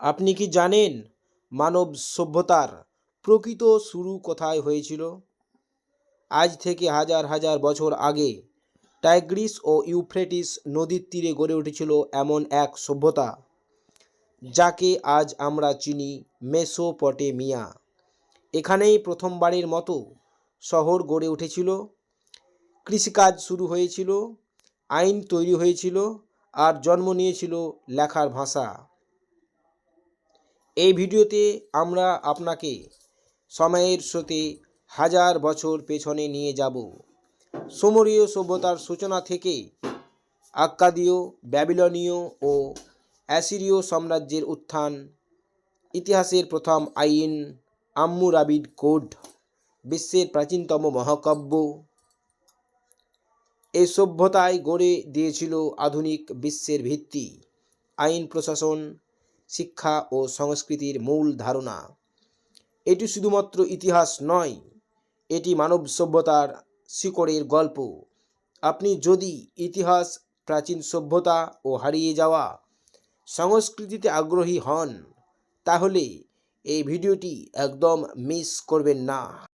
আপনি কি জানেন মানব সভ্যতার প্রকৃত শুরু কোথায় হয়েছিল? আজ থেকে হাজার হাজার বছর আগে টাইগ্রিস ও ইউফ্রেটিস নদীর তীরে গড়ে উঠেছিল এমন এক সভ্যতা, যাকে আজ আমরা চিনি মেসোপটেমিয়া। এখানেই প্রথমবারের মতো শহর গড়ে উঠেছিল। কৃষিকাজ শুরু হয়েছিল, আইন তৈরি হয়েছিল আর জন্ম নিয়েছিল লেখার ভাষা। এই ভিডিওতে আমরা আপনাকে সময়ের স্রোতে হাজার বছর পেছনে নিয়ে যাব। সুমরীয় সভ্যতার সূচনা থেকে আক্কাদীয়, ব্যাবিলনীয় ও অ্যাসিরীয় সাম্রাজ্যের উত্থান, ইতিহাসের প্রথম আইন আম্মুরাবিড কোড, বিশ্বের প্রাচীনতম মহাকাব্য এই সভ্যতায় গড়ে দিয়েছিল আধুনিক বিশ্বের ভিত্তি, আইন প্রশাসন শিক্ষা ও সংস্কৃতির মূল ধারণা। এটি শুধুমাত্র ইতিহাস নয়, এটি মানব সভ্যতার শিকড়ের গল্প। আপনি যদি ইতিহাস, প্রাচীন সভ্যতা ও হারিয়ে যাওয়া সংস্কৃতিতে আগ্রহী হন, তাহলে এই ভিডিওটি একদম মিস করবেন না।